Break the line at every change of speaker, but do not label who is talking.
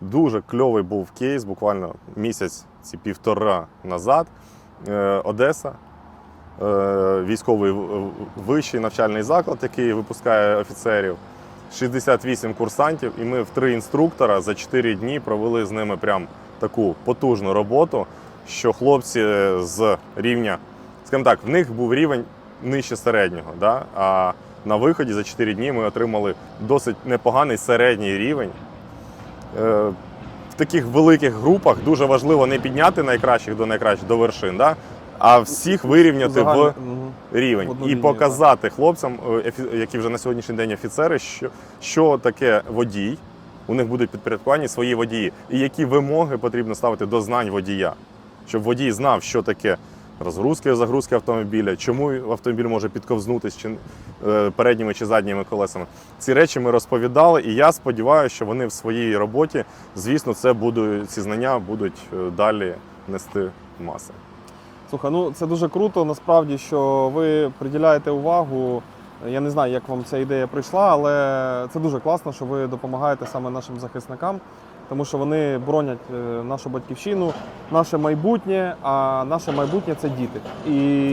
Дуже кльовий був кейс, буквально місяць ці півтора назад. Е, Одеса, е, військовий вищий навчальний заклад, який випускає офіцерів. 68 курсантів, і ми в три інструктора за 4 дні провели з ними прям таку потужну роботу, що хлопці з рівня, скажімо так, в них був рівень нижче середнього. Да? А на виході за 4 дні ми отримали досить непоганий середній рівень. Е, В таких великих групах дуже важливо не підняти найкращих до найкращих до вершин, да? а всіх вирівняти в
Загальне- Мгм.
рівень
одну
і
лінію,
показати хлопцям, е, які вже на сьогоднішній день офіцери, що, що таке водій. У них будуть підпорядковані свої водії, і які вимоги потрібно ставити до знань водія, щоб водій знав, що таке розгрузка і загрузка автомобіля, чому автомобіль може підковзнутися чи е, передніми чи задніми колесами. Ці речі ми розповідали, і я сподіваюся, що вони в своїй роботі, звісно, це будуть ці знання будуть е, далі нести маси.
Слухай, ну це дуже круто, насправді, що ви приділяєте увагу. Я не знаю, як вам ця ідея прийшла, але це дуже класно, що ви допомагаєте саме нашим захисникам, тому що вони боронять е, нашу батьківщину, наше майбутнє, а наше майбутнє це діти. І